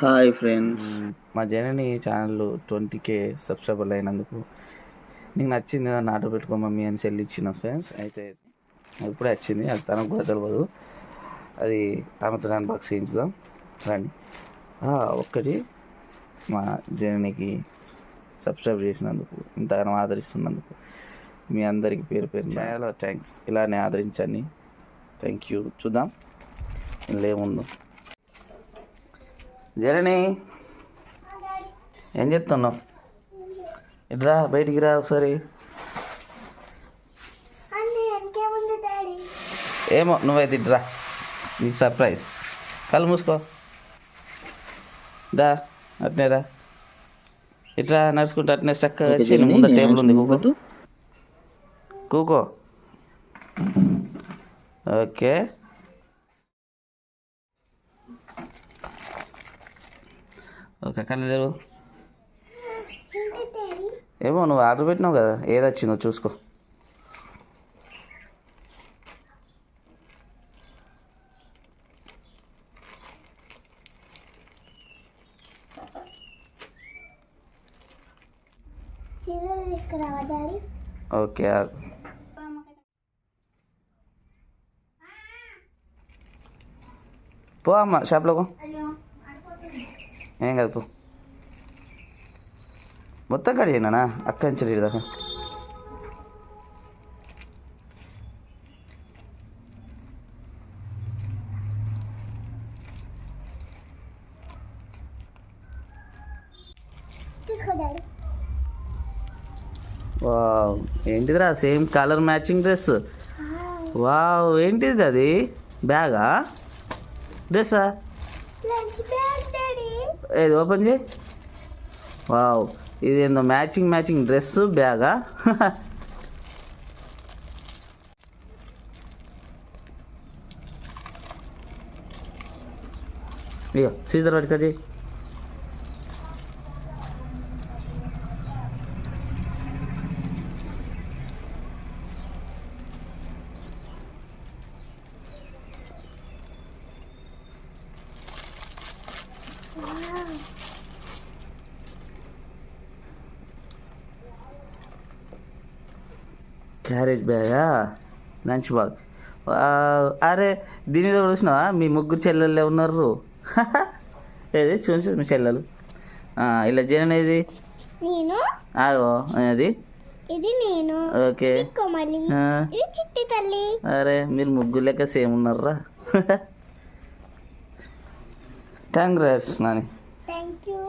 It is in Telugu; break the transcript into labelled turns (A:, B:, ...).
A: హాయ్ ఫ్రెండ్స్
B: మా జనని ఛానల్ ట్వంటీ కే సబ్స్క్రైబర్లు అయినందుకు నీకు నచ్చింది ఏదన్నా ఆర్డర్ పెట్టుకో మమ్మీ అని సెల్ ఇచ్చిన ఫ్రెండ్స్ అయితే ఇప్పుడే వచ్చింది. అది తనకు కూడా తెలియదు అది ఆమెతో అన్బాక్స్ చేయించుదాం రండి. ఆ, ఒక్కటి మా జననికి సబ్స్క్రైబ్ చేసినందుకు ఇంతగానో ఆదరిస్తున్నందుకు మీ అందరికీ పేరు పేరు చాలా థ్యాంక్స్ ఇలానే ఆదరించండి. థ్యాంక్ యూ చూద్దాం. ఇందులో జరణి ఏం చేస్తున్నావు? ఇట్రా బయటికి రా ఒకసారి. ఏమో నువ్వైతే ఇట్రా నీకు సర్ప్రైజ్ కళ్ళు మూసుకో. రా అట్నే రా. ఇట్రా నడుచుకుంటూ అట్నే చక్కగా వచ్చి నీ ముందర టేబుల్ ఉంది కూకో. కూకో. ఓకే. ఓకే
C: ఏంటి డాడీ
B: ఏమో నువ్వు ఆర్డర్ పెట్టినావు కదా ఏది వచ్చిందో చూసుకో. ఓకే. పో అమ్మ షాప్లో పో. ఏం కాదు పో. మొత్తం కట్ చేయనా అక్క నుంచి దాకా. వావ్. ఏంటిదిరా? Same colour matching dress. Wow. ఏంటిది అది? బ్యాగా? డ్రెస్సా? ఏది ఓపెన్ చేయి? వావ్ ఇది ఏందో మ్యాచింగ్ మ్యాచింగ్ డ్రెస్ బ్యాగా? ఇక సీజర్ పట్టుకో చేయి క్యారేజ్ బ్యాగా? Lunch bag. అరే దీని కూడా చూసినావా మీ ముగ్గురు చెల్లెళ్ళే ఉన్నారు ఏది? చూసి మీ చెల్లెలు. ఇలా చేయనేది
C: నేను.
B: ఆగో అది?
C: ఇది నేను.
B: ఓకే.
C: ఇది కోమలి.
B: ఆ,
C: ఇది చిట్టి తల్లి.
B: అరే మీరు ముగ్గురు లెక్క సేమ్ ఉన్నారా కంగ్రాట్స్ నాని
C: థ్యాంక్ యూ